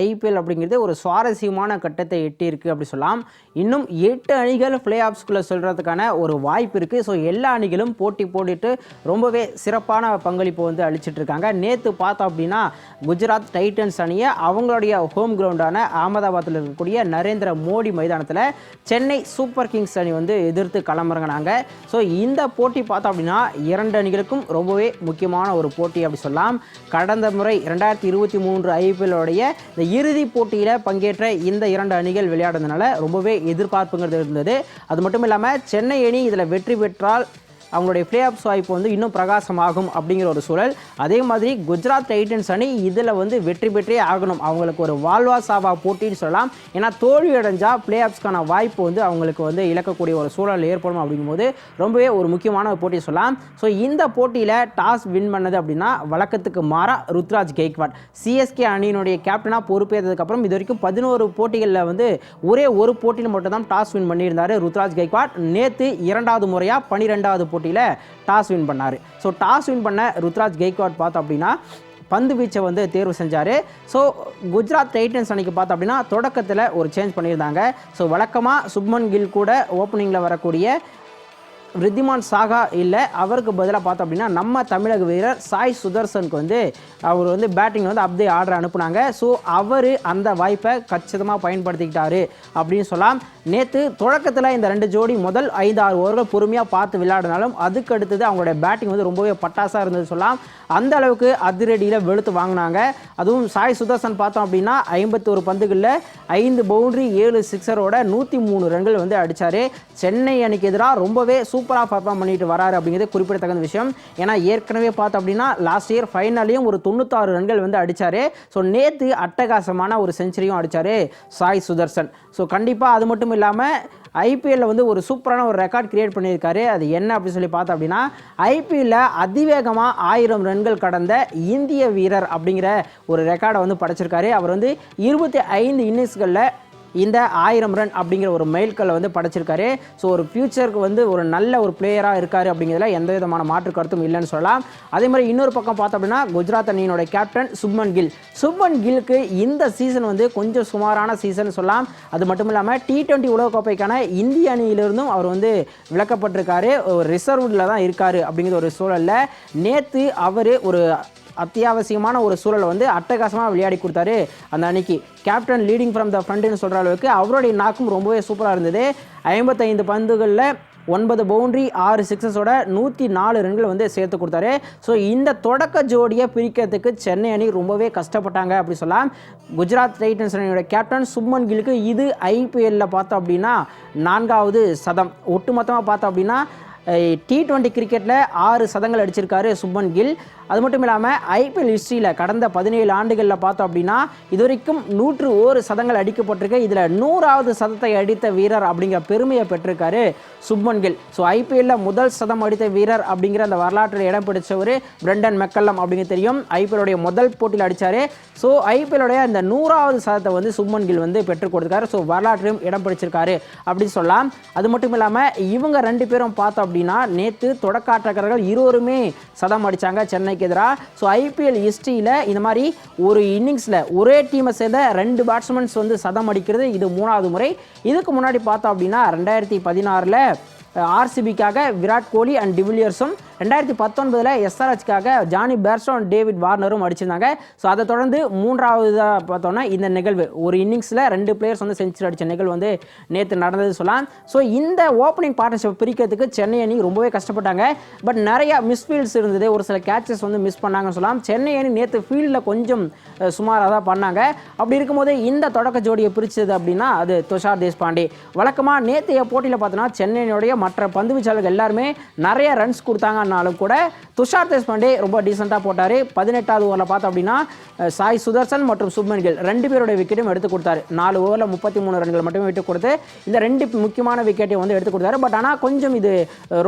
IPL அப்படிங்கிறது ஒரு சுவாரஸ்யமான கட்டத்தை எட்டியிருக்கு அப்படி சொல்லலாம். இன்னும் எட்டு அணிகள் பிளே ஆஃப்ஸ்குள்ளே சொல்கிறதுக்கான ஒரு வாய்ப்பு இருக்குது ஸோ எல்லா அணிகளும் போட்டி போட்டுட்டு ரொம்பவே சிறப்பான பங்களிப்பு வந்து அளிச்சிட்ருக்காங்க நேற்று பார்த்தோம் அப்படின்னா குஜராத் டைட்டன்ஸ் அணியை அவங்களுடைய ஹோம் கிரவுண்டான அகமதாபாத்தில் இருக்கக்கூடிய நரேந்திர மோடி மைதானத்தில் சென்னை சூப்பர் கிங்ஸ் அணி வந்து எதிர்த்து களமிறங்கினாங்க. ஸோ இந்த போட்டி பார்த்தோம் அப்படின்னா இரண்டு அணிகளுக்கும் ரொம்பவே முக்கியமான ஒரு போட்டி அப்படி சொல்லலாம். கடந்த முறை ரெண்டாயிரத்தி இருபத்தி மூன்று ஐபிஎல்லுடைய இந்த இறுதிப் போட்டியில் பங்கேற்ற இந்த இரண்டு அணிகள் விளையாடுறதுனால ரொம்பவே எதிர்பார்ப்புங்கிறது இருந்தது. அது மட்டும் இல்லாமல் சென்னை அணி இதில் வெற்றி பெற்றால் அவங்களுடைய பிளே ஆஃப்ஸ் வாய்ப்பு வந்து இன்னும் பிரகாசமாகும் அப்படிங்கிற ஒரு சூழல். அதே மாதிரி குஜராத் டைட்டன்ஸ் அணி இதில் வந்து வெற்றி பெற்றே ஆகணும். அவங்களுக்கு ஒரு வாழ்வா சாவா போட்டின்னு சொல்லலாம். ஏன்னா தோல்வி அடைஞ்சால் பிளே ஆஃப்ஸ்க்கான வாய்ப்பு வந்து அவங்களுக்கு வந்து இழக்கக்கூடிய ஒரு சூழல் ஏற்படும் அப்படிங்கும்போது ரொம்பவே ஒரு முக்கியமான ஒரு போட்டி சொல்லலாம். ஸோ இந்த போட்டியில் டாஸ் வின் பண்ணது அப்படின்னா வழக்கத்துக்கு மாறா ருத்ராஜ் கெய்க்வாட். சிஎஸ்கே அணியினுடைய கேப்டனாக பொறுப்பேற்றதுக்கப்புறம் இது வரைக்கும் பதினோரு போட்டிகளில் வந்து ஒரே ஒரு போட்டியில் மட்டும் தான் டாஸ் வின் பண்ணியிருந்தார் ருத்ராஜ் கெய்க்வாட். நேற்று இரண்டாவது முறையாக பன்னிரெண்டாவது போட்டியில் டாஸ் வின் பண்ணார். ஸோ டாஸ் வின் பண்ண ருத்ராஜ் கெய்க்வாட் பார்த்தோம் அப்படின்னா பந்து வீச்சை வந்து தேர்வு செஞ்சார். ஸோ குஜராத் டைட்டன்ஸ் அன்னைக்கு பார்த்தோம் அப்படின்னா தொடக்கத்தில் ஒரு சேஞ்ச் பண்ணியிருந்தாங்க. ஸோ வழக்கமாக சுப்மன் கில் கூட ஓப்பனிங்கில் வரக்கூடிய ரித்திமான் சாகா இல்லை அவருக்கு பதிலாக பார்த்தோம் அப்படின்னா நம்ம தமிழக வீரர் சாய் சுதர்சனுக்கு வந்து அவர் வந்து பேட்டிங் வந்து அப்படியே ஆர்டர் அனுப்புனாங்க. ஸோ அவர் அந்த வாய்ப்பை கச்சிதமாக பயன்படுத்திக்கிட்டாரு அப்படின்னு சொல்லலாம். நேற்று தொடக்கத்தில் இந்த ரெண்டு ஜோடி முதல் ஐந்து ஆறு ஓவர்கள் பொறுமையாக பார்த்து விளையாடினாலும் அதுக்கு அடுத்தது அவங்களுடைய பேட்டிங் வந்து ரொம்பவே பட்டாசாக இருந்தது சொல்லலாம். அந்த அளவுக்கு அதிரடியில் வெளுத்து வாங்கினாங்க. அதுவும் சாய் சுதர்சன் பார்த்தோம் அப்படின்னா ஐம்பத்தோரு பந்துகளில் ஐந்து பவுண்டரி ஏழு சிக்ஸரோட நூற்றி மூணு ரன்கள் வந்து அடித்தார் சென்னை அணிக்கு எதிராக ரொம்பவே சூப்பராக பர்ஃபார்ம் பண்ணிட்டு வராரு அப்படிங்கிறது குறிப்பிடத்தக்க விஷயம். ஏன்னா ஏற்கனவே பார்த்தோம் அப்படின்னா லாஸ்ட் இயர் ஃபைனலையும் ஒரு தொண்ணூத்தாறு ரன்கள் வந்து அடித்தார் ஸோ நேற்று அட்டகாசமான ஒரு செஞ்சுரியும் அடித்தார் சாய் சுதர்சன். ஸோ கண்டிப்பாக அது மட்டும் இல்லாமல் ஐபிஎல்ல வந்து ஒரு சூப்பரான ஒரு ரெக்கார்ட் கிரியேட் பண்ணியிருக்காரு. அது என்ன அப்படின்னு சொல்லி பார்த்தோம் அப்படின்னா ஐபிஎல்ல அதிவேகமாக ஆயிரம் ரன்கள் கடந்த இந்திய வீரர் அப்படிங்கிற ஒரு ரெக்கார்டை வந்து படைச்சிருக்காரு. அவர் வந்து இருபத்தி ஐந்து இன்னிங்ஸ்களில் இந்த ஆயிரம் ரன் அப்படிங்கிற ஒரு மைல்கல்லை வந்து படைச்சிருக்காரு. ஸோ ஒரு ஃபியூச்சருக்கு வந்து ஒரு நல்ல ஒரு பிளேயராக இருக்கார் அப்படிங்கிறதுல எந்த விதமான மாற்று கருத்தும் இல்லைன்னு சொல்லலாம். அதே மாதிரி இன்னொரு பக்கம் பார்த்தோம் அப்படின்னா குஜராத் அணியினுடைய கேப்டன் சுப்மன் கில் சுப்மன் கில்க்கு இந்த சீசன் வந்து கொஞ்சம் சுமாரான சீசன் சொல்லலாம். அது மட்டும் இல்லாமல் டி டுவெண்ட்டி உலகக்கோப்பைக்கான இந்திய அணியிலிருந்தும் அவர் வந்து விளக்கப்பட்டிருக்காரு. ஒரு ரிசர்வ்டில் தான் இருக்கார் அப்படிங்கிற ஒரு சூழலில் நேற்று அவர் ஒரு அத்தியாவசியமான ஒரு சூழலை வந்து அட்டகாசமாக விளையாடி கொடுத்தாரு அந்த அன்னைக்கு கேப்டன் லீடிங் ஃப்ரம் த ஃப்ரண்ட்னு சொல்கிற அளவுக்கு அவருடைய நாக்கும் ரொம்பவே சூப்பராக இருந்தது. ஐம்பத்தைந்து பந்துகளில் ஒன்பது பவுண்ட்ரி ஆறு சிக்ஸஸோட நூற்றி நாலு ரன்கள் வந்து சேர்த்து கொடுத்தாரு. ஸோ இந்த தொடக்க ஜோடியை பிரிக்கிறதுக்கு சென்னை அணி ரொம்பவே கஷ்டப்பட்டாங்க அப்படி சொல்லலாம். குஜராத் டைட்டன்ஸ் அணியோட கேப்டன் சுப்மன் கிலுக்கு இது ஐபிஎல்லில் பார்த்தோம் அப்படின்னா நான்காவது சதம். ஒட்டுமொத்தமாக பார்த்தோம் அப்படின்னா டி டுவெண்ட்டி கிரிக்கெட்டில் ஆறு சதங்கள் அடிச்சிருக்காரு சுப்மன் கில். அது மட்டும் இல்லாமல் ஐபிஎல் ஹிஸ்ட்ரியில் கடந்த பதினேழு ஆண்டுகளில் பார்த்தோம் அப்படின்னா இது வரைக்கும் நூற்று ஓரு சதங்கள் அடிக்கப்பட்டிருக்கு. இதில் நூறாவது சதத்தை அடித்த வீரர் அப்படிங்கிற பெருமையை பெற்றிருக்காரு சுப்மன் கில். ஸோ ஐபிஎல்ல முதல் சதம் அடித்த வீரர் அப்படிங்கிற அந்த வரலாற்றில் இடம் பிடிச்சவர் பிரண்டன் மெக்கல்லம் அப்படிங்க தெரியும். ஐபிஎல்லுடைய முதல் போட்டியில் அடித்தார் ஸோ ஐபிஎல்லுடைய அந்த நூறாவது சதத்தை வந்து சுப்மன் கில் வந்து பெற்றுக் கொடுத்துருக்காரு. ஸோ வரலாற்றிலும் இடம் பிடிச்சிருக்காரு அப்படின்னு சொல்லலாம். அது மட்டும் இல்லாமல் இவங்க ரெண்டு பேரும் பார்த்தோம் அப்படின்னா நேற்று தொடக்காட்டக்காரர்கள் இருவருமே சதம் அடித்தாங்க சென்னைக்கு எதிராக ஸோ ஐபிஎல் ஹிஸ்ட்ரியில் இந்த மாதிரி ஒரு இன்னிங்ஸில் ஒரே டீமை சேர்ந்த ரெண்டு பேட்ஸ்மேன்ஸ் வந்து சதம் அடிக்கிறது இது மூணாவது முறை. இதுக்கு முன்னாடி பார்த்தோம் அப்படின்னா ரெண்டாயிரத்தி பதினாறில் ஆர்சிபிக்காக விராட் கோலி அண்ட் டிவிலியர்ஸும் ரெண்டாயிரத்தி பத்தொன்பதில் எஸ்ஆர்ஹெச்காக ஜானி பேர்ஸ்டோன் டேவிட் வார்னரும் அடிச்சிருந்தாங்க. ஸோ அதை தொடர்ந்து மூன்றாவதாக பார்த்தோன்னா இந்த நிகழ்வு. ஒரு இன்னிங்ஸில் ரெண்டு பிளேயர்ஸ் வந்து செஞ்சுரி அடித்த நிகழ்வு வந்து நேற்று நடந்தது சொல்லலாம். ஸோ இந்த ஓப்பனிங் பார்ட்னர்ஷிப் பிரிக்கிறதுக்கு சென்னை அணி ரொம்பவே கஷ்டப்பட்டாங்க. பட் நிறையா மிஸ்ஃபீல்ட்ஸ் இருந்தது. ஒரு சில கேட்சஸ் வந்து மிஸ் பண்ணாங்கன்னு சொல்லலாம். சென்னை அணி நேற்று ஃபீல்டில் கொஞ்சம் சுமாராக தான் பண்ணாங்க. அப்படி இருக்கும்போது இந்த தொடக்க ஜோடியை பிரித்தது அப்படின்னா அது துஷார் தேஷ்பாண்டே. வழக்கமாக நேற்றைய போட்டியில் பார்த்தோன்னா சென்னையினுடைய மற்ற பந்து வீச்சாளர்கள் எல்லாருமே நிறைய ரன்ஸ் கொடுத்தாங்க. கொடுத்தாங்கன்னாலும் கூட துஷார் தேஷ்பாண்டே ரொம்ப டீசெண்டாக போட்டார். பதினெட்டாவது ஓவரில் பார்த்தோம் அப்படின்னா சாய் சுதர்சன் மற்றும் சுப்மன் கில் ரெண்டு பேருடைய விக்கெட்டும் எடுத்து கொடுத்தாரு. நாலு ஓவரில் முப்பத்தி மூணு ரன்கள் மட்டுமே விட்டு கொடுத்து இந்த ரெண்டு முக்கியமான விக்கெட்டையும் வந்து எடுத்து கொடுத்தாரு. பட் ஆனால் கொஞ்சம் இது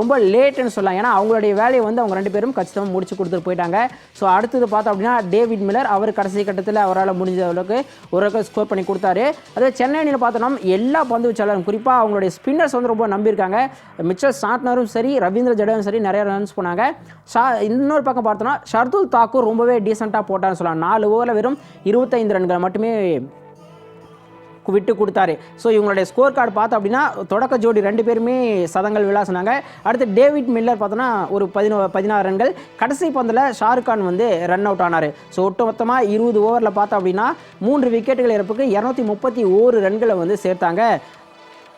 ரொம்ப லேட்டுன்னு சொல்லலாம். ஏன்னா அவங்களுடைய வேலையை வந்து அவங்க ரெண்டு பேரும் கச்சிதமாக முடிச்சு கொடுத்துட்டு போயிட்டாங்க. ஸோ அடுத்தது பார்த்தோம் அப்படின்னா டேவிட் மில்லர் அவர் கடைசி கட்டத்தில் அவரால் முடிஞ்ச அளவுக்கு ஒரு ஸ்கோர் பண்ணி கொடுத்தாரு. அதே சென்னை அணியில் பார்த்தோம்னா எல்லா பந்து வீச்சாளரும் குறிப்பாக அவங்களுடைய ஸ்பின்னர்ஸ் வந்து ரொம்ப நம்பியிருக்காங்க. மிச்சல் சாட்னரும் சரி ரவீந்திர ஜடேவும் சரி நிறைய ரன்ஸ் போனாங்க. ஷா இன்னொரு பக்கம் பார்த்தோன்னா ஷர்துல் தாக்கூர் ரொம்பவே டீசெண்டாக போட்டான்னு சொல்லலாம். நாலு ஓவரில் வெறும் இருபத்தைந்து ரன்கள் மட்டுமே விட்டு கொடுத்தாரு. ஸோ இவங்களுடைய ஸ்கோர் கார்டு பார்த்தோம் அப்படின்னா தொடக்க ஜோடி ரெண்டு பேருமே சதங்கள் விளாசினாங்க அடுத்து டேவிட் மில்லர் பார்த்தோன்னா ஒரு பதினோ பதினாறு ரன்கள். கடைசி பந்தில் ஷாருக் கான் வந்து ரன் அவுட் ஆனார். ஸோ ஒட்டுமொத்தமாக இருபது ஓவரில் பார்த்தோம் அப்படின்னா மூன்று விக்கெட்டுகள் இறப்புக்கு இரநூத்தி முப்பத்தி ஓரு ரன்களை வந்து சேர்த்தாங்க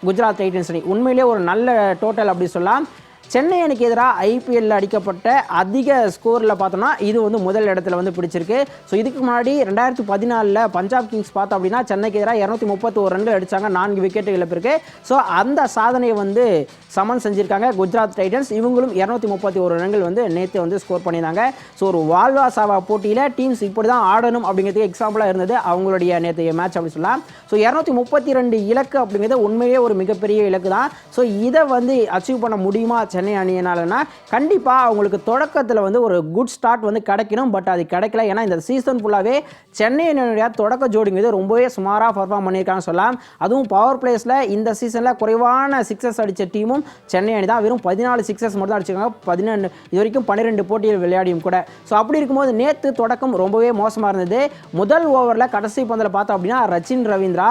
குஜராத் டைட்டன்ஸ் அணி. உண்மையிலேயே ஒரு நல்ல டோட்டல் அப்படி சொல்லலாம். சென்னை அணிக்கு எதிராக ஐபிஎல்ல அடிக்கப்பட்ட அதிக ஸ்கோரில் பார்த்தோம்னா இது வந்து முதல் இடத்துல வந்து பிடிச்சிருக்கு. ஸோ இதுக்கு முன்னாடி ரெண்டாயிரத்தி பதினாலில் பஞ்சாப் கிங்ஸ் பார்த்தோம் அப்படின்னா சென்னைக்கு எதிராக இரநூத்தி முப்பத்தி ஒரு ரன்கள் அடித்தாங்க நான்கு விக்கெட்டு இழப்பிற்கு ஸோ அந்த சாதனையை வந்து சமன் செஞ்சுருக்காங்க குஜராத் டைட்டன்ஸ். இவங்களும் இரநூத்தி முப்பத்தி ஒரு ரன்கள் வந்து நேற்று வந்து ஸ்கோர் பண்ணியிருந்தாங்க. ஸோ ஒரு வால்வா சாவா போட்டியில் டீம்ஸ் இப்படி தான் ஆடணும் அப்படிங்கிறதுக்கு எக்ஸாம்பிளாக இருந்தது. அவங்களுடைய நேற்று மேட்ச் அப்படி சொல்லலாம். ஸோ இரநூத்தி முப்பத்தி ரெண்டு இலக்கு அப்படிங்கிறது உண்மையே ஒரு மிகப்பெரிய இலக்கு தான் ஸோ இதை வந்து அச்சீவ் பண்ண முடியுமா? சென்னை அணியினாலனா கண்டிப்பாக அவங்களுக்கு தொடக்கத்தில் வந்து ஒரு குட் ஸ்டார்ட் வந்து கிடைக்கணும். பட் அது கிடைக்கல. ஏன்னா இந்த சீசன் ஃபுல்லாகவே சென்னை அணியினுடைய தொடக்க ஜோடிங்கிறது ரொம்பவே சுமாராக பர்ஃபார்ம் பண்ணியிருக்காங்கன்னு சொல்லலாம். அதுவும் பவர் பிளேஸில் இந்த சீசனில் குறைவான சிக்ஸஸ் அடித்த டீமும் சென்னை அணி தான். வெறும் பதினாலு சிக்ஸஸ் மட்டும் தான் அடிச்சிருக்காங்க. பதினெண்டு இது வரைக்கும் பன்னிரெண்டு போட்டியில் விளையாடியும் கூட. ஸோ அப்படி இருக்கும்போது நேற்று தொடக்கம் ரொம்பவே மோசமாக இருந்தது. முதல் ஓவரில் கடைசி பந்தில் பார்த்தோம் அப்படின்னா ரச்சின் ரவீந்திரா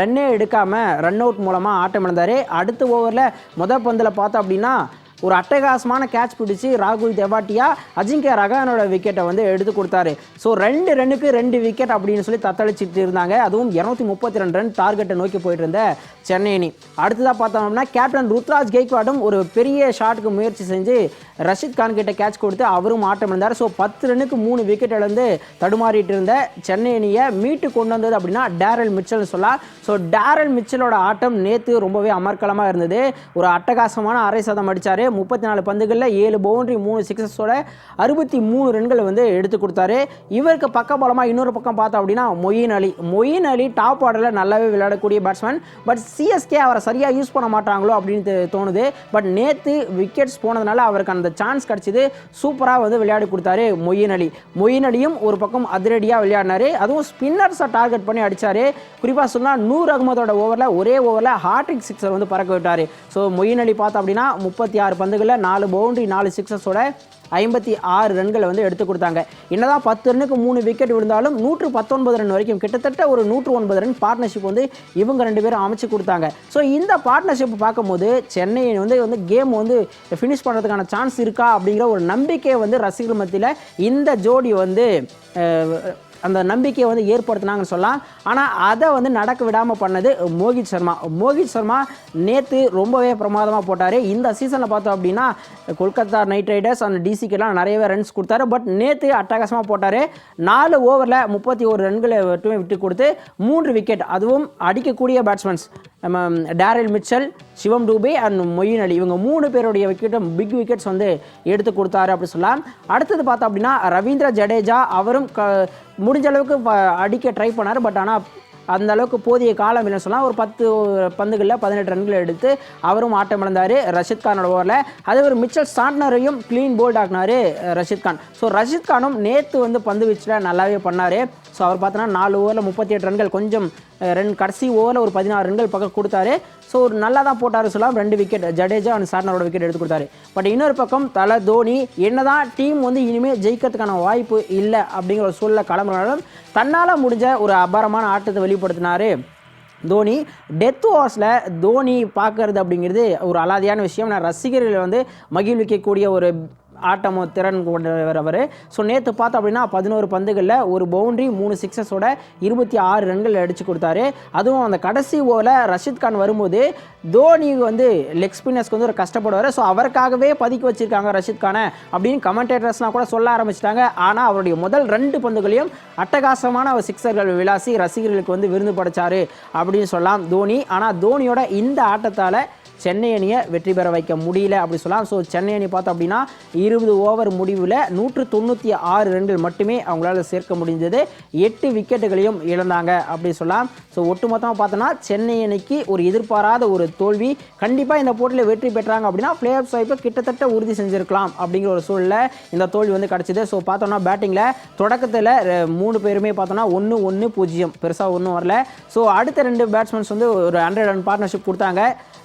ரன்னே எடுக்காமல் ரன் அவுட் மூலமாக ஆட்டம் இழந்தார். அடுத்த ஓவரில் முதல் பந்தில் பார்த்தோம் அப்படின்னா ஒரு அட்டகாசமான கேட்ச் பிடிச்சி ராகுல் தெவாட்டியா அஜிங்கிய ரகானோட விக்கெட்டை வந்து எடுத்து கொடுத்தாரு. ஸோ ரெண்டு ரன்னுக்கு ரெண்டு விக்கெட் அப்படின்னு சொல்லி தத்தளிச்சிட்டு இருந்தாங்க. அதுவும் இரநூத்தி முப்பத்தி ரெண்டு ரன் டார்கெட்டை நோக்கி போயிட்டு இருந்த சென்னை அணி. அடுத்ததாக பார்த்தோம்னா கேப்டன் ருத்ராஜ் கெய்க்வாடும் ஒரு பெரிய ஷாட்டுக்கு முயற்சி செஞ்சு ரஷித் கான் கிட்ட கேட்ச் கொடுத்து அவரும் ஆட்டம் இருந்தார் ஸோ பத்து ரனுக்கு மூணு விக்கெட் இழந்து தடுமாறிட்டு இருந்த சென்னை அணியை மீட்டு கொண்டு வந்தது அப்படின்னா டேரல் மிச்சல்னு சொல்லலாம். ஸோ டேரல் மிச்சலோட ஆட்டம் நேற்று ரொம்பவே அமர்க்கலமாக இருந்தது. ஒரு அட்டகாசமான அரை சதம் அடித்தார் முப்பத்தி நாலு பந்துகளில் ஏழு பவுண்டரி மூணு சிக்ஸஸோட அறுபத்தி மூணு ரன்கள் வந்து எடுத்து கொடுத்தாரு. இவருக்கு பக்கபலமாக இன்னொரு பக்கம் பார்த்தோம் அப்படின்னா மொயின் அலி. மொயின் அலி டாப் ஆர்டரில் நல்லாவே விளையாடக்கூடிய பேட்ஸ்மேன் பட் சிஎஸ்கே அவரை சரியாக யூஸ் பண்ண மாட்டாங்களோ அப்படின்னு தோணுது. பட் நேற்று விக்கெட்ஸ் போனதுனால அவருக்கு அந்த அந்த சான்ஸ் கிடச்சிது. சூப்பராக வந்து விளையாடி கொடுத்தாரு மொயின் அலி. மொயின் அலியும் ஒரு பக்கம் அதிரடியாக விளையாடினாரு. அதுவும் ஸ்பின்னர்ஸை டார்கெட் பண்ணி அடிச்சாரு. குறிப்பாக சொன்னால் நூர் அகமதோட ஓவரில் ஒரே ஓவரில் ஹார்ட்ரிக் சிக்ஸர் வந்து பறக்க விட்டார். ஸோ மொயின் அலி பார்த்தோம் அப்படின்னா முப்பத்தி ஆறு பந்துகளில் நாலு பவுண்டரி நாலு சிக்ஸஸோட ஐம்பத்தி ஆறு ரன்களை வந்து எடுத்து கொடுத்தாங்க. என்னதான் பத்து ரன்னுக்கு மூணு விக்கெட் விழுந்தாலும் நூற்று பத்தொன்பது ரன் வரைக்கும் கிட்டத்தட்ட ஒரு நூற்று ஒன்பது ரன் பார்ட்னர்ஷிப் வந்து இவங்க ரெண்டு பேரும் அமைச்சு கொடுத்தாங்க. ஸோ இந்த பார்ட்னர்ஷிப் பார்க்கும்போது சென்னை வந்து வந்து கேம் வந்து ஃபினிஷ் பண்ணுறதுக்கான சான்ஸ் இருக்கா அப்படிங்கிற ஒரு நம்பிக்கையை வந்து ரசிகர்கள் மத்தியில் இந்த ஜோடி வந்து அந்த நம்பிக்கையை வந்து ஏற்படுத்தினாங்கன்னு சொல்லலாம். ஆனால் அதை வந்து நடக்க விடாமல் பண்ணது மோகித் சர்மா. மோகித் சர்மா நேற்று ரொம்பவே பிரமாதமாக போட்டார். இந்த சீசனில் பார்த்தோம் அப்படின்னா கொல்கத்தா நைட் ரைடர்ஸ் அந்த டிசிக்கெல்லாம் நிறையவே ரன்ஸ் கொடுத்தாரு. பட் நேற்று அட்டகாசமாக போட்டார். நாலு ஓவரில் முப்பத்தி ஒரு ரன்களை மட்டுமே விட்டு கொடுத்து மூன்று விக்கெட் அதுவும் அடிக்கக்கூடிய பேட்ஸ்மேன்ஸ் நம்ம Daryl Mitchell Shivam Dube and Moeen Ali. இவங்க மூணு பேருடைய விக்கெட்டும் பிக் விக்கெட்ஸ் வந்து எடுத்து கொடுத்தாரு அப்படி சொல்லலாம். அடுத்தது பார்த்தோம் அப்படின்னா ரவீந்திர ஜடேஜா அவரும் க முடிஞ்ச அளவுக்கு அடிக்க ட்ரை பண்ணார். பட் ஆனால் அந்த அளவுக்கு போதிய காலம் இல்லைன்னு சொன்னால் ஒரு பத்து பந்துகளில் பதினெட்டு ரன்கள் எடுத்து அவரும் ஆட்டம் இழந்தார் ரஷித் கானோட ஓவரில். அதே ஒரு மிச்சல் சாண்ட்னரையும் க்ளீன் போல்ட் ஆக்குனாரு ரஷித் கான். ஸோ ரஷித் கானும் நேற்று வந்து பந்து வீச்சில் நல்லாவே பண்ணார். ஸோ அவர் பார்த்தோன்னா நாலு ஓவரில் முப்பத்தி எட்டு ரன்கள் கொஞ்சம் ரன் ரெண்டு கடைசி ஓவரில் ஒரு பதினாறு ரன்கள் பக்கம் கொடுத்தாரு. ஸோ ஒரு நல்லா தான் போட்டார் சொல்லலாம் ரெண்டு விக்கெட் ஜடேஜா அண்ட் சார்னரோட விக்கெட் எடுத்து கொடுத்தாரு. பட் இன்னொரு பக்கம் தலை தோனி என்னதான் டீம் வந்து இனிமேல் ஜெயிக்கிறதுக்கான வாய்ப்பு இல்லை அப்படிங்கிற ஒரு சூழலை கிளம்புனாலும் தன்னால் முடிஞ்ச ஒரு அபாரமான ஆட்டத்தை வெளிப்படுத்தினாரு தோனி. டெத் ஓவர்ஸில் தோனி பார்க்கறது அப்படிங்கிறது ஒரு அலாதியான விஷயம். நான் ரசிகர்களை வந்து மகிழ்விக்கக்கூடிய ஒரு ஆட்டமோ திறன் கொண்டவர் அவர். ஸோ நேற்று பார்த்தோம் அப்படின்னா பதினோரு பந்துகளில் ஒரு பவுண்டரி மூணு சிக்ஸஸோட இருபத்தி ஆறு ரன்கள் அடித்து கொடுத்தாரு. அதுவும் அந்த கடைசி ஓவில் ரஷித் கான் வரும்போது தோனி வந்து லெக் ஸ்பின்னர்ஸ்க்கு வந்து ஒரு கஷ்டப்படுவார். ஸோ அவருக்காகவே பதுக்கி வச்சிருக்காங்க ரஷித் கானை அப்படின்னு கமெண்டேட்டர்ஸ்லாம் கூட சொல்ல ஆரம்பிச்சிட்டாங்க. ஆனால் அவருடைய முதல் ரெண்டு பந்துகளையும் அட்டகாசமான ஒரு சிக்ஸர்கள் விளாசி ரசிகர்களுக்கு வந்து விருந்து படைச்சாரு அப்படின்னு சொல்லலாம் தோனி. ஆனால் தோனியோட இந்த ஆட்டத்தால் சென்னை அணியை வெற்றி பெற வைக்க முடியல அப்படி சொல்லலாம் ஸோ சென்னை அணி பார்த்தோம் அப்படின்னா இருபது ஓவர் முடிவில் நூற்று தொண்ணூற்றி ஆறு ரன்கள் மட்டுமே அவங்களால சேர்க்க முடிஞ்சது. எட்டு விக்கெட்டுகளையும் இழந்தாங்க அப்படி சொல்லலாம் ஸோ ஒட்டுமொத்தமாக பார்த்தோன்னா சென்னை அணிக்கு ஒரு எதிர்பாராத ஒரு தோல்வி. கண்டிப்பாக இந்த போட்டியில் வெற்றி பெற்றாங்க அப்படின்னா பிளே ஆஃப் வாய்ப்பை கிட்டத்தட்ட உறுதி செஞ்சிருக்கலாம் அப்படிங்கிற ஒரு சூழலில் இந்த தோல்வி வந்து கிடச்சிது. ஸோ பார்த்தோம்னா பேட்டிங்கில் தொடக்கத்தில் மூணு பேருமே பார்த்தோன்னா ஒன்று ஒன்று பூஜ்ஜியம். பெருசாக ஒன்றும் வரல. ஸோ அடுத்த ரெண்டு பேட்ஸ்மேன்ஸ் வந்து ஒரு ஹண்ட்ரட் ரன் பார்ட்னர்ஷிப் கொடுத்தாங்க.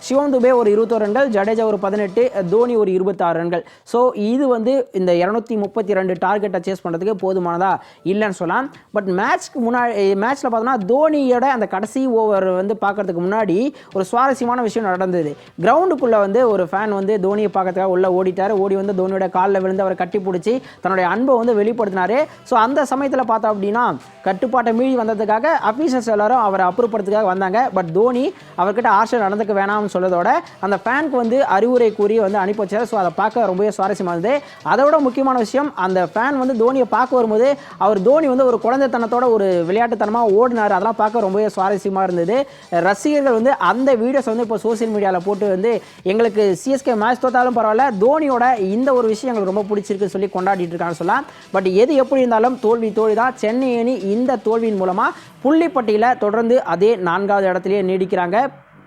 சிவம் துபே ஒரு இருபத்தோரு ரன்கள் ஜடேஜா ஒரு பதினெட்டு தோனி ஒரு இருபத்தாறு ரன்கள். ஸோ இது வந்து இந்த இரநூத்தி முப்பத்தி ரெண்டு டார்கெட்டை சேஸ் பண்ணுறதுக்கு போதுமானதா இல்லைன்னு சொல்லலாம். பட் மேட்ச்க்கு முன்னாடி மேட்ச்சில் பார்த்தோம்னா தோனியோட அந்த கடைசி ஓவர் வந்து பார்க்கறதுக்கு முன்னாடி ஒரு சுவாரஸ்யமான விஷயம் நடந்தது. கிரவுண்டுக்குள்ளே வந்து ஒரு ஃபேன் வந்து தோனியை பார்க்கறதுக்காக உள்ளே ஓடிட்டார். ஓடி வந்து தோனியோட காலில் விழுந்து அவரை கட்டி பிடிச்சி தன்னுடைய அன்பை வந்து வெளிப்படுத்தினாரு. ஸோ அந்த சமயத்தில் பார்த்தோம் அப்படின்னா கட்டுப்பாட்டை மீறி வந்ததுக்காக அஃபீஷியல்ஸ் எல்லாரும் அவரை அப்புறப்படுறதுக்காக வந்தாங்க. பட் தோனி அவர்கிட்ட ஆர்ஷர் நடந்துக்க வேணாம் வேணாம்னு சொல்லதோட அந்த ஃபேனுக்கு வந்து அறிவுரை கூறி வந்து அனுப்பி வச்சார். ஸோ அதை பார்க்க ரொம்பவே சுவாரஸ்யமாக இருந்தது. அதை விட முக்கியமான விஷயம் அந்த ஃபேன் வந்து தோனியை பார்க்க வரும்போது அவர் தோனி வந்து ஒரு குழந்தைத்தனத்தோட ஒரு விளையாட்டுத்தனமாக ஓடினார். அதெல்லாம் பார்க்க ரொம்பவே சுவாரஸ்யமாக இருந்தது. ரசிகர்கள் வந்து அந்த வீடியோஸ் வந்து இப்போ சோஷியல் மீடியாவில் போட்டு வந்து எங்களுக்கு சிஎஸ்கே மேட்ச் தோத்தாலும் பரவாயில்ல தோனியோட இந்த ஒரு விஷயம் எங்களுக்கு ரொம்ப பிடிச்சிருக்குன்னு சொல்லி கொண்டாடிட்டு இருக்கான்னு சொல்லலாம். பட் எது எப்படி இருந்தாலும் தோல்வி தோல்வி தான் சென்னை அணி இந்த தோல்வியின் மூலமாக புள்ளிப்பட்டியில் தொடர்ந்து அதே நான்காவது இடத்துலையே நீடிக்கிறாங்க.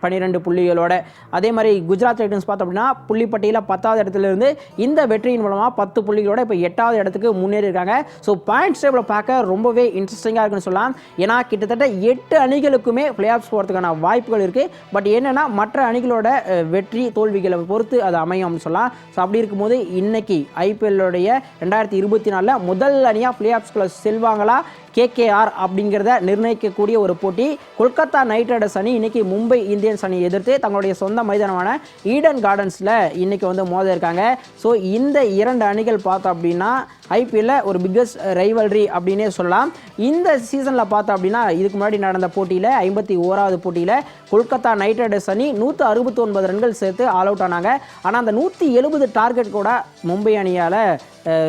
பன்னிரெண்டு புள்ளிகளோட. அதே மாதிரி குஜராத் டைட்டன்ஸ் பார்த்தோம் அப்படின்னா புள்ளிப்பட்டியில் பத்தாவது இடத்துல இருந்து இந்த வெற்றியின் மூலமாக பத்து புள்ளிகளோட இப்போ எட்டாவது இடத்துக்கு முன்னேறி இருக்காங்க ஸோ பாயிண்ட்ஸ் டேபிளை பார்க்க ரொம்பவே இன்ட்ரெஸ்டிங்காக இருக்குன்னு சொல்லலாம். ஏன்னா கிட்டத்தட்ட எட்டு அணிகளுக்குமே பிளே ஆஃப்ஸ் போகிறதுக்கான வாய்ப்புகள் இருக்குது பட் என்னென்னா மற்ற அணிகளோட வெற்றி தோல்விகளை பொறுத்து அது அமையும் அப்படின்னு சொல்லலாம். ஸோ அப்படி இருக்கும்போது இன்னைக்கு ஐபிஎல்லுடைய ரெண்டாயிரத்தி இருபத்தி நாலில் முதல் அணியாக பிளே ஆஃப்ஸ்குள்ளே செல்வாங்களா? கேகேஆர் அப்படிங்கிறத நிர்ணயிக்கக்கூடிய ஒரு போட்டி. கொல்கத்தா நைட் ரைடர்ஸ் அணி இன்னைக்கு மும்பை இந்தியன்ஸ் அணியை எதிர்த்து தங்களுடைய சொந்த மைதானமான ஈடன் கார்டன்ஸில் இன்னைக்கு வந்து மோத இருக்காங்க. ஸோ இந்த இரண்டு அணிகள் பார்த்தோம் அப்படின்னா ஐபிஎல்ல ஒரு பிக்கஸ்ட் ரைவல்ரி அப்படின்னே சொல்லலாம். இந்த சீசனில் பார்த்தோம் அப்படின்னா இதுக்கு முன்னாடி நடந்த போட்டியில் ஐம்பத்தி ஓராவது போட்டியில் கொல்கத்தா நைட் ரைடர்ஸ் அணி நூற்று அறுபத்தி ஒன்பது ரன்கள் சேர்த்து ஆல் அவுட் ஆனாங்க. ஆனால் அந்த நூற்றி எழுபது டார்கெட் கூட மும்பை அணியால்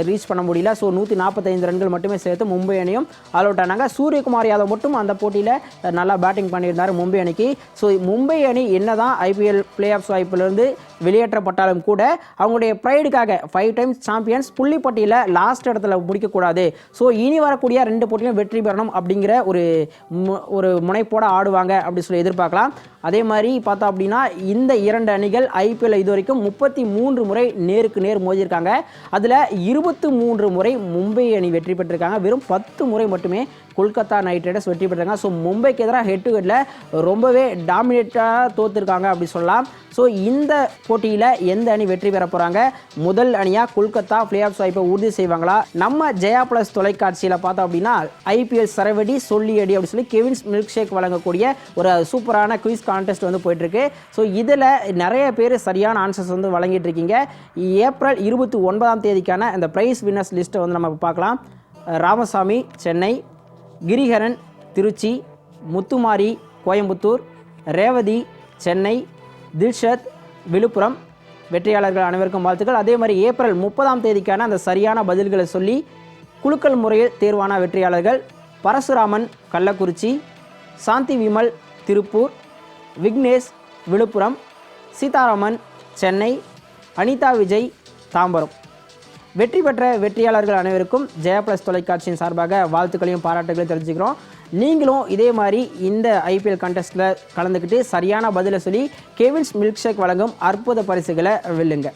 ரீச் பண்ண முடியல. ஸோ நூற்றி நாற்பத்தைந்து ரன்கள் மட்டுமே சேர்த்து மும்பை அணியும் ஆல் அவுட் ஆனாங்க. சூரியகுமார் யாதவ் மட்டும் அந்த போட்டியில் நல்லா பேட்டிங் பண்ணியிருந்தார் மும்பை அணிக்கு. ஸோ மும்பை அணி என்னதான் ஐபிஎல் பிளே ஆஃப்ஸ் வாய்ப்பிலிருந்து வெளியேற்றப்பட்டாலும் கூட அவங்களுடைய ப்ரைடுக்காக ஃபைவ் டைம்ஸ் சாம்பியன்ஸ் புள்ளிப்பட்டியில் லாஸ்ட் இடத்துல முடிக்கக்கூடாது. ஸோ இனி வரக்கூடிய ரெண்டு போட்டியிலும் வெற்றி பெறணும் அப்படிங்கிற ஒரு மு- ஒரு முனைப்போட ஆடுவாங்க அப்படின்னு சொல்லி எதிர்பார்க்கலாம். அதே மாதிரி பார்த்தோம் அப்படின்னா இந்த இரண்டு அணிகள் ஐபிஎல் இது வரைக்கும் முப்பத்தி மூன்று முறை நேருக்கு நேர் மோதியிருக்காங்க. அதில் இருபத்து மூன்று முறை மும்பை அணி வெற்றி பெற்றிருக்காங்க. வெறும் பத்து முறை மட்டுமே கொல்கத்தா நைட் ரைடர்ஸ் வெற்றி பெற்றிருக்காங்க. ஸோ மும்பைக்கு எதிராக ஹெட் டு ஹெட்டில் ரொம்பவே டாமினேட்டாக தோற்றுருக்காங்க அப்படி சொல்லலாம். ஸோ இந்த போட்டியில் எந்த அணி வெற்றி பெற போகிறாங்க முதல் அணியாக கொல்கத்தா பிளே ஆஃப் வாய்ப்பை உறுதி செய்வாங்களா? நம்ம ஜெயா பிளஸ் தொலைக்காட்சியில் பார்த்தோம் அப்படின்னா ஐபிஎல் சரவடி சொல்லியடி அப்படின்னு சொல்லி கெவின்ஸ் மில்க் ஷேக் வழங்கக்கூடிய ஒரு சூப்பரான குவிஸ் கான்டெஸ்ட் வந்து போயிட்டுருக்கு. ஸோ இதில் நிறைய பேர் சரியான ஆன்சர்ஸ் வந்து வழங்கிட்டு இருக்கீங்க. ஏப்ரல் இருபத்தி ஒன்பதாம் தேதிக்கான அந்த ப்ரைஸ் வின்னர்ஸ் லிஸ்ட்டை வந்து நம்ம பார்க்கலாம். ராமசாமி சென்னை கிரிஹரன் திருச்சி முத்துமாரி கோயம்புத்தூர் ரேவதி சென்னை தில்ஷத் விழுப்புரம் வெற்றியாளர்கள் அனைவருக்கும் வாழ்த்துக்கள். அதே மாதிரி ஏப்ரல் முப்பதாம் தேதிக்கான அந்த சரியான பதில்களை சொல்லி குலுக்கல் முறையில் தேர்வான வெற்றியாளர்கள் பரசுராமன் கள்ளக்குறிச்சி சாந்தி விமல் திருப்பூர் விக்னேஷ் விழுப்புரம் சீதாராமன் சென்னை அனிதா விஜய் தாம்பரம். வெற்றி பெற்ற வெற்றியாளர்கள் அனைவருக்கும் ஜெயா பிளஸ் தொலைக்காட்சியின் சார்பாக வாழ்த்துக்களையும் பாராட்டுகளையும் தெரிஞ்சுக்கிறோம் நீங்களும் இதே மாதிரி இந்த ஐபிஎல் கண்டெஸ்ட்டில் கலந்துக்கிட்டு சரியான பதிலை சொல்லி கெவின்ஸ் மில்க் ஷேக் வழங்கும் அற்புத பரிசுகளை வெல்லுங்க.